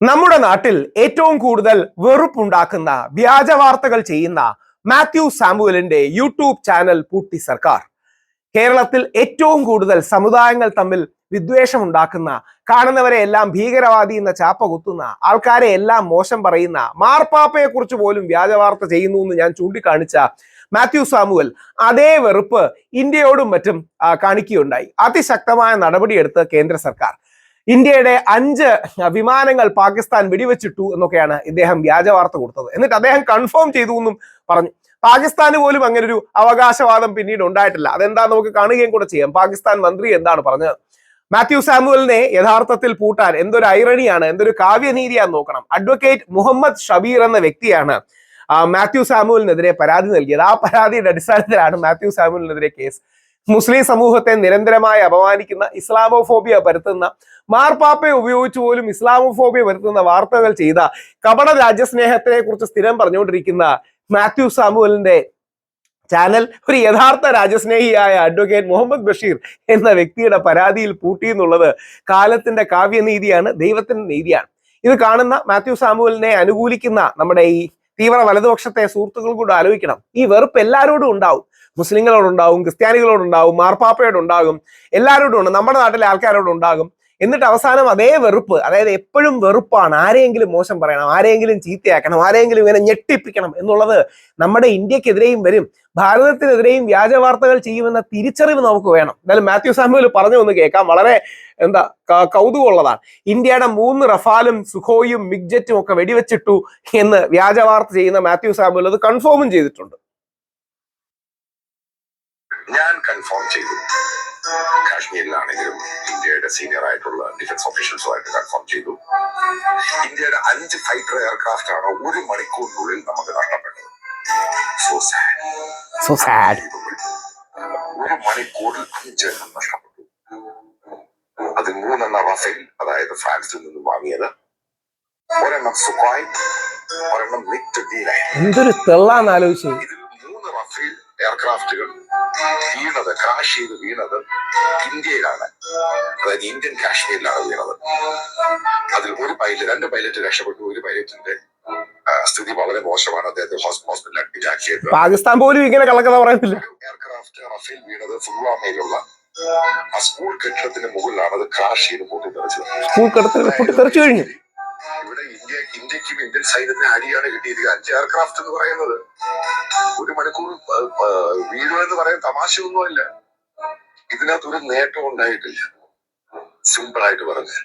നമ്മുടെ നാട്ടിൽ ഏറ്റവും കൂടുതൽ വെറുപ്പുണ്ടാക്കുന്ന വ്യാജ വാർത്തകൾ ചെയ്യുന്ന മാത്യു സാമുവലിന്റെ യൂട്യൂബ് ചാനൽ പൂട്ടി സർക്കാർ. കേരളത്തിൽ ഏറ്റവും കൂടുതൽ സമുദായങ്ങൾ തമ്മിൽ വിദ്വേഷം ഉണ്ടാക്കുന്ന കാണുന്നവരെ എല്ലാം ഭീകരവാദി എന്ന ചാപ്പ കുത്തുന്ന ആൾക്കാരെ എല്ലാം മോശം പറയുന്ന മാർപ്പാപ്പയെ കുറിച്ച് പോലും വ്യാജ വാർത്ത ചെയ്യുന്നു എന്ന് ഞാൻ ചൂണ്ടിക്കാണിച്ച മാത്യു സാമുവൽ അതേ വെറുപ്പ് ഇന്ത്യയോടും മറ്റും കാണിക്കുകയുണ്ടായി. അതിശക്തമായ നടപടിയെടുത്ത് കേന്ദ്ര സർക്കാർ. ഇന്ത്യയുടെ അഞ്ച് വിമാനങ്ങൾ പാകിസ്ഥാൻ വെടിവെച്ചിട്ടു എന്നൊക്കെയാണ് ഇദ്ദേഹം വ്യാജ വാർത്ത കൊടുത്തത്. എന്നിട്ട് അദ്ദേഹം കൺഫേം ചെയ്തു എന്നും പറഞ്ഞു. പാകിസ്ഥാന് പോലും അങ്ങനെ ഒരു അവകാശവാദം പിന്നീട് ഉണ്ടായിട്ടില്ല. അതെന്താ നമുക്ക് കാണുകയും കൂടെ ചെയ്യാം. പാകിസ്ഥാൻ മന്ത്രി എന്താണ് പറഞ്ഞത്? മാത്യു സാമുവലിനെ യഥാർത്ഥത്തിൽ പൂട്ടാൻ എന്തൊരു ഐറണിയാണ് എന്തൊരു കാവ്യനീതിയാന്ന് നോക്കണം. അഡ്വക്കേറ്റ് മുഹമ്മദ് ഷബീർ എന്ന വ്യക്തിയാണ് മാത്യു സാമുവലിനെതിരെ പരാതി നൽകിയത്. ആ പരാതിയുടെ അടിസ്ഥാനത്തിലാണ് മാത്യു സാമുവലിനെതിരെ കേസ് മുസ്ലിം സമൂഹത്തെ നിരന്തരമായി അപമാനിക്കുന്ന ഇസ്ലാമോഫോബിയ പരത്തുന്ന മാർപ്പാപ്പയെ ഉപയോഗിച്ച് പോലും ഇസ്ലാമോഫോബിയ പരത്തുന്ന വാർത്തകൾ ചെയ്ത കപട രാജ്യസ്നേഹത്തിനെ കുറിച്ച് സ്ഥിരം പറഞ്ഞുകൊണ്ടിരിക്കുന്ന മാത്യു സാമുവലിന്റെ ചാനൽ ഒരു യഥാർത്ഥ രാജ്യസ്നേഹിയായ അഡ്വക്കേറ്റ് മുഹമ്മദ് ബഷീർ എന്ന വ്യക്തിയുടെ പരാതിയിൽ പൂട്ടി എന്നുള്ളത് കാലത്തിന്റെ കാവ്യനീതിയാണ് ദൈവത്തിന്റെ നീതിയാണ്. ഇത് കാണുന്ന മാത്യു സാമുവലിനെ അനുകൂലിക്കുന്ന നമ്മുടെ ഈ തീവ്ര വലതുപക്ഷത്തെ സുഹൃത്തുക്കൾ കൂടെ ആലോചിക്കണം. ഈ വെറുപ്പ് എല്ലാവരോടും ഉണ്ടാവും. മുസ്ലിങ്ങളോടുണ്ടാവും ക്രിസ്ത്യാനികളോടുണ്ടാവും മാർപ്പാപ്പയോടുണ്ടാകും എല്ലാവരോടും നമ്മുടെ നാട്ടിലെ ആൾക്കാരോടും ഉണ്ടാകും എന്നിട്ട് അവസാനം അതേ വെറുപ്പ് അതായത് എപ്പോഴും വെറുപ്പാണ്. ആരെയെങ്കിലും മോശം പറയണം ആരെയെങ്കിലും ചീത്തയാക്കണം ആരെയെങ്കിലും ഇങ്ങനെ ഞെട്ടിപ്പിക്കണം എന്നുള്ളത് നമ്മുടെ ഇന്ത്യക്കെതിരെയും വരും. ഭാരതത്തിനെതിരെയും വ്യാജ വാർത്തകൾ ചെയ്യുമെന്ന തിരിച്ചറിവ് നമുക്ക് വേണം. എന്തായാലും മാത്യു സാമുവൽ പറഞ്ഞു ഒന്ന് കേൾക്കാം. വളരെ എന്താ കൗതുകമുള്ളതാണ്. ഇന്ത്യയുടെ മൂന്ന് റഫാലും സുഖോയും മിഗ്ജറ്റും ഒക്കെ വെടിവെച്ചിട്ടു എന്ന് വ്യാജ വാർത്ത ചെയ്യുന്ന മാത്യു സാമുവൽ അത് കൺഫേമും ചെയ്തിട്ടുണ്ട്. ഞാൻ കൺഫേം ചെയ്തു. കാശ്മീരിലാണെങ്കിലും ഇന്ത്യയുടെ സീനിയർ ആയിട്ടുള്ള ഡിഫൻസ് ഓഫീഷ്യൽസുമായിട്ട് കൺഫേം ചെയ്തു. ഇന്ത്യയുടെ അഞ്ച് ഫൈറ്റർ എയർക്രാഫ്റ്റ് ആണ് ഒരു മണിക്കൂറിനുള്ളിൽ നമുക്ക് നഷ്ടപ്പെട്ടത്. സോ സാഡ് സോ സാഡ് ഒരു മണിക്കൂറിൽ അഞ്ച് നഷ്ടപ്പെട്ടു. അത് മൂന്നെണ്ണം റഫേൽ അതായത് ഫ്രാൻസിൽ നിന്ന് വാങ്ങിയത്. ഒരെണ്ണം സുഖായ് ഒരെണ്ണം മിഗ് എന്തൊരു തെള്ളാന്ന് ആലോചിച്ചു. മൂന്ന് റഫേൽ എയർക്രാഫ്റ്റുകൾ വീണത് ക്രാഷ് ചെയ്ത് വീണത് ഇന്ത്യയിലാണ്. അതായത് ഇന്ത്യൻ കാശ്മീരിലാണ് വീണത്. അതിൽ ഒരു പൈലറ്റ് രണ്ട് പൈലറ്റ് രക്ഷപ്പെട്ടു ഒരു പൈലറ്റിന്റെ സ്ഥിതി വളരെ മോശമാണ്. അദ്ദേഹത്തെ ഹോസ്പിറ്റലിൽ അഡ്മിറ്റ് ആക്കിയത് പാകിസ്ഥാൻ പോലും ഇങ്ങനെ കള്ളക്കഥ പറയത്തില്ല എയർക്രാഫ്റ്റ് റഫേൽ വീണത് ഫുൾവാമയിലുള്ള ആ സ്കൂൾ കെട്ടിടത്തിന് മുകളിലാണ് അത് ക്രാഷ് ചെയ്ത് പൊട്ടിത്തെറിച്ചത്. സ്കൂൾ കെട്ടിടത്തിൽ പൊട്ടിത്തെറിച്ചു കഴിഞ്ഞു. ഇന്ത്യക്കും ഇന്ത്യൻ സൈന്യത്തിന് അടിയാണ് കിട്ടിയത്. അഞ്ച് എയർക്രാഫ്റ്റ് എന്ന് പറയുന്നത്. ഒരു മണിക്കൂർ വീഴുക എന്ന് പറയാൻ തമാശയൊന്നുമല്ല ഇതിനകത്ത് ഒരു നേട്ടം ഉണ്ടായിട്ടില്ല. സിമ്പിൾ ആയിട്ട് പറഞ്ഞു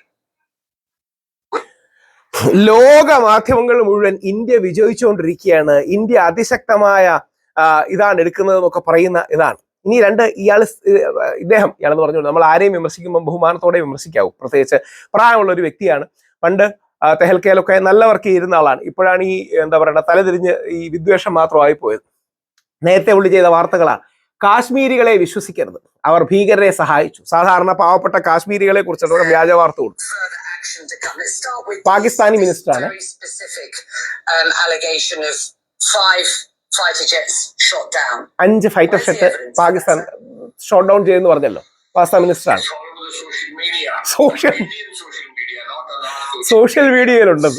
ലോക മാധ്യമങ്ങൾ മുഴുവൻ ഇന്ത്യ വിജയിച്ചുകൊണ്ടിരിക്കുകയാണ്. ഇന്ത്യ അതിശക്തമായ ഇതാണ് എടുക്കുന്നത് എന്നൊക്കെ പറയുന്ന ഇതാണ്. ഇനി രണ്ട് ഇയാൾ ഇദ്ദേഹം ഇയാളെന്ന് പറഞ്ഞു നമ്മൾ ആരെയും വിമർശിക്കുമ്പോൾ ബഹുമാനത്തോടെ വിമർശിക്കാവും. പ്രത്യേകിച്ച് പ്രായമുള്ള ഒരു വ്യക്തിയാണ്. പണ്ട് തെഹൽക്കയിലൊക്കെ നല്ല വർക്ക് ചെയ്തിരുന്ന ആളാണ്. ഇപ്പോഴാണ് ഈ എന്താ പറയുക തലതിരിഞ്ഞ് ഈ വിദ്വേഷം മാത്രമായി പോയത്. നേരത്തെ ഉള്ളി ചെയ്ത വാർത്തകളാണ്. കാശ്മീരികളെ വിശ്വസിക്കരുത്. അവർ ഭീകരരെ സഹായിച്ചു. സാധാരണ പാവപ്പെട്ട കാശ്മീരികളെ കുറിച്ചുള്ള വ്യാജ വാർത്ത കൊടുത്തു പാകിസ്ഥാനി down. അഞ്ച് fighter jet Pakistan shot down ചെയ്തെന്ന് പറഞ്ഞല്ലോ. Pakistan മിനിസ്റ്ററാണ് social media social social media not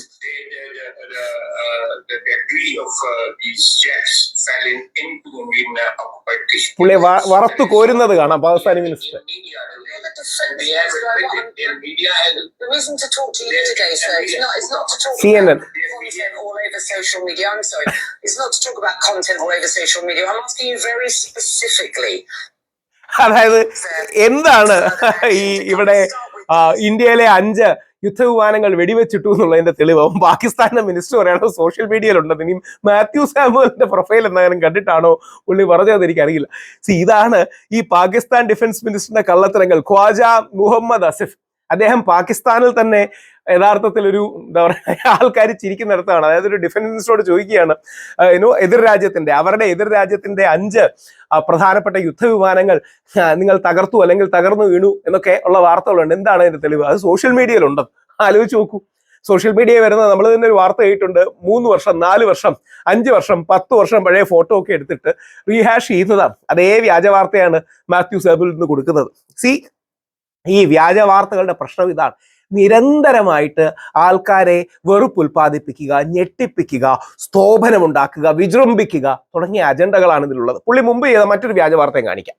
the debris of uh, these jets fell into Indian uh, occupied Kashmir. പുള്ളിയെ വറുത്ത് കോരുന്നത് കാണാം Pakistani minister content all over social media. I'm sorry. It's not to talk about content all over social media. I'm asking you very specifically. അതായത് എന്താണ് ഈ ഇവിടെ ഇന്ത്യയിലെ അഞ്ച് യുദ്ധവിമാനങ്ങൾ വെടിവെച്ചിട്ടു എന്നുള്ളതിന്റെ തെളിവ്. പാകിസ്ഥാന്റെ മിനിസ്റ്റർ പറയണത് സോഷ്യൽ മീഡിയയിലുണ്ടെന്ന് ഇനി മാത്യു സാമുവലിന്റെ പ്രൊഫൈൽ എന്തായാലും കണ്ടിട്ടാണോ പുള്ളി പറഞ്ഞത് എനിക്കറിയില്ല സി ഇതാണ് ഈ പാകിസ്ഥാൻ ഡിഫൻസ് മിനിസ്റ്ററിന്റെ കള്ളത്തരങ്ങൾ. ഖ്വാജ മുഹമ്മദ് അസിഫ്. അദ്ദേഹം പാകിസ്ഥാനിൽ തന്നെ യഥാർത്ഥത്തിൽ ഒരു എന്താ പറയുക ആൾക്കാർ ചിരിക്കുന്നിടത്താണ്. അതായത് ഒരു ഡിഫൻസ് മിനിസ്റ്ററോട് ചോദിക്കുകയാണ് യുനോ എതിർ രാജ്യത്തിന്റെ അവരുടെ എതിർ രാജ്യത്തിന്റെ അഞ്ച് പ്രധാനപ്പെട്ട യുദ്ധവിമാനങ്ങൾ നിങ്ങൾ തകർത്തു അല്ലെങ്കിൽ തകർന്നു വീണു എന്നൊക്കെ ഉള്ള വാർത്തകളുണ്ട്. എന്താണ് അതിന്റെ തെളിവ്? അത് സോഷ്യൽ മീഡിയയിലുണ്ട് ആലോചിച്ച് നോക്കൂ. സോഷ്യൽ മീഡിയ വരുന്ന നമ്മൾ തന്നെ ഒരു വാർത്ത കേട്ടിട്ടുണ്ട്. മൂന്ന് വർഷം നാല് വർഷം അഞ്ച് വർഷം പത്ത് വർഷം പഴയ ഫോട്ടോ ഒക്കെ എടുത്തിട്ട് റീഹാഷ് ചെയ്യുന്നതാണ്. അതേ വ്യാജ വാർത്തയാണ് മാത്യു സാബിൽ നിന്ന് കൊടുക്കുന്നത്. സി ഈ വ്യാജ വാർത്തകളുടെ പ്രശ്നം ഇതാണ്. നിരന്തരമായിട്ട് ആൾക്കാരെ വെറുപ്പ് ഉൽപ്പാദിപ്പിക്കുക ഞെട്ടിപ്പിക്കുക സ്തോഭനമുണ്ടാക്കുക വിജൃംഭിക്കുക തുടങ്ങിയ അജണ്ടകളാണ് ഇതിലുള്ളത്. പുള്ളി മുമ്പ് ചെയ്ത മറ്റൊരു വ്യാജ വാർത്തയും കാണിക്കാം.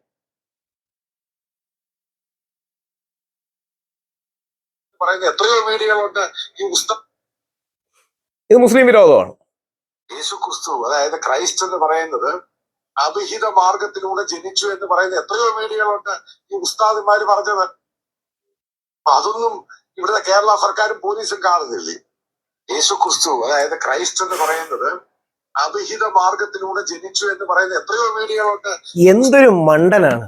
പറയുന്ന എത്രയോ വീഡിയോകളുണ്ട്. ഈ ഇത് മുസ്ലിം വിരോധമാണ്. യേശു ക്രിസ്തു അതായത് ക്രൈസ്റ്റ് എന്ന് പറയുന്നത് അഭിഹിത മാർഗത്തിലൂടെ ജനിച്ചു എന്ന് പറയുന്ന എത്രയോ വീഡിയോകളുണ്ട് ഈ ഉസ്താദിമാര് പറഞ്ഞത്. അതൊന്നും ഇവിടുത്തെ കേരള സർക്കാരും പോലീസും കാണുന്നില്ലേ? യേശു ക്രിസ്തു അതായത് ക്രൈസ്റ്റ് എന്ന് പറയുന്നത് അവിഹിത മാർഗത്തിലൂടെ ജനിച്ചു എന്ന് പറയുന്ന എത്രയോ വീഡിയോകളുണ്ട്. എന്തൊരു മണ്ടനാണ്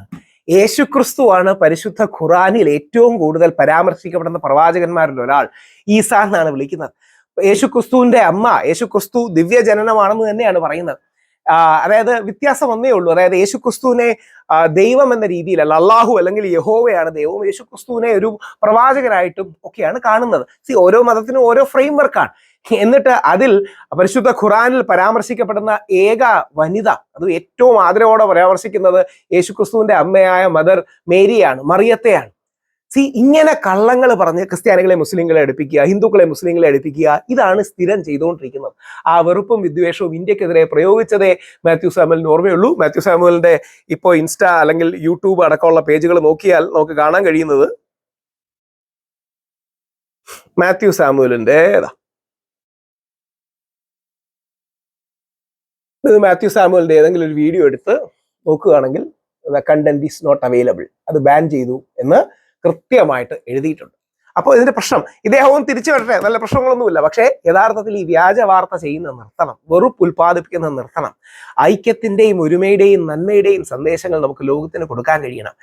യേശുക്രിസ്തുവാണ് പരിശുദ്ധ ഖുറാനിൽ ഏറ്റവും കൂടുതൽ പരാമർശിക്കപ്പെടുന്ന പ്രവാചകന്മാരിൽ ഒരാൾ. ഈസാ എന്നാണ് വിളിക്കുന്നത്. യേശുക്രിസ്തുവിന്റെ അമ്മ യേശുക്രിസ്തു ദിവ്യജനനമാണെന്ന് തന്നെയാണ് പറയുന്നത്. അതായത് വ്യത്യാസം ഒന്നേ ഉള്ളൂ. അതായത് യേശു ക്രിസ്തുവിനെ ദൈവം എന്ന രീതിയിലല്ല അള്ളാഹു അല്ലെങ്കിൽ യഹോവയാണ് ദൈവം. യേശുക്രിസ്തുവിനെ ഒരു പ്രവാചകനായിട്ടും ഒക്കെയാണ് കാണുന്നത്. സി ഓരോ മതത്തിനും ഓരോ ഫ്രെയിം വർക്കാണ് എന്നിട്ട് അതിൽ പരിശുദ്ധ ഖുറാനിൽ പരാമർശിക്കപ്പെടുന്ന ഏക വനിത അത് ഏറ്റവും ആദരവോടെ പരാമർശിക്കുന്നത് യേശുക്രിസ്തുവിന്റെ അമ്മയായ മദർ മേരിയാണ് മറിയത്തെയാണ്. സി ഇങ്ങനെ കള്ളങ്ങൾ പറഞ്ഞ് ക്രിസ്ത്യാനികളെ മുസ്ലിങ്ങളെ അടുപ്പിക്കുക ഹിന്ദുക്കളെ മുസ്ലിങ്ങളെ അടുപ്പിക്കുക ഇതാണ് സ്ഥിരം ചെയ്തുകൊണ്ടിരിക്കുന്നത്. ആ വെറുപ്പും വിദ്വേഷവും ഇന്ത്യക്കെതിരെ പ്രയോഗിച്ചതേ മാത്യു സാമുവലിന് ഓർമ്മയുള്ളൂ. മാത്യു സാമുവലിന്റെ ഇപ്പോൾ ഇൻസ്റ്റ അല്ലെങ്കിൽ യൂട്യൂബ് അടക്കമുള്ള പേജുകൾ നോക്കിയാൽ നമുക്ക് കാണാൻ കഴിയുന്നത് മാത്യു സാമുവലിന്റെ ഇത് മാത്യു സാമുവലിന്റെ ഏതെങ്കിലും ഒരു വീഡിയോ എടുത്ത് നോക്കുകയാണെങ്കിൽ കണ്ടന്റ് ഈസ് നോട്ട് അവൈലബിൾ അത് ബാൻ ചെയ്തു എന്ന് കൃത്യമായിട്ട് എഴുതിയിട്ടുണ്ട്. അപ്പോൾ ഇതിന്റെ പ്രശ്നം ഇദ്ദേഹവും തിരിച്ചു വരട്ടെ നല്ല പ്രശ്നങ്ങളൊന്നുമില്ല. പക്ഷേ യഥാർത്ഥത്തിൽ ഈ വ്യാജ വാർത്ത ചെയ്യുന്ന നിർത്തണം വെറുപ്പ് ഉൽപ്പാദിപ്പിക്കുന്ന നിർത്തണം. ഐക്യത്തിന്റെയും ഒരുമയുടെയും നന്മയുടെയും സന്ദേശങ്ങൾ നമുക്ക് ലോകത്തിന് കൊടുക്കാൻ കഴിയണം.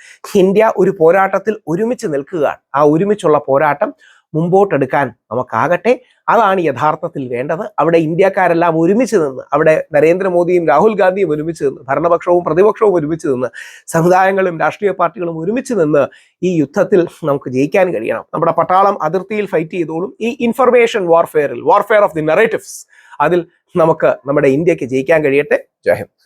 ഇന്ത്യ ഒരു പോരാട്ടത്തിൽ ഒരുമിച്ച് നിൽക്കുകയാണ്. ആ ഒരുമിച്ചുള്ള പോരാട്ടം മുമ്പോട്ടെടുക്കാൻ നമുക്കാകട്ടെ. അതാണ് യഥാർത്ഥത്തിൽ വേണ്ടത്. അവിടെ ഇന്ത്യക്കാരെല്ലാം ഒരുമിച്ച് നിന്ന് അവിടെ നരേന്ദ്രമോദിയും രാഹുൽ ഗാന്ധിയും ഒരുമിച്ച് നിന്ന് ഭരണപക്ഷവും പ്രതിപക്ഷവും ഒരുമിച്ച് നിന്ന് സമുദായങ്ങളും രാഷ്ട്രീയ പാർട്ടികളും ഒരുമിച്ച് നിന്ന് ഈ യുദ്ധത്തിൽ നമുക്ക് ജയിക്കാൻ കഴിയണം. നമ്മുടെ പട്ടാളം അതിർത്തിയിൽ ഫൈറ്റ് ചെയ്തോളും. ഈ ഇൻഫർമേഷൻ വാർഫെയറിൽ വാർഫെയർ ഓഫ് ദി നെറേറ്റീവ്സ് അതിൽ നമുക്ക് നമ്മുടെ ഇന്ത്യയ്ക്ക് ജയിക്കാൻ കഴിയട്ടെ. ജയ്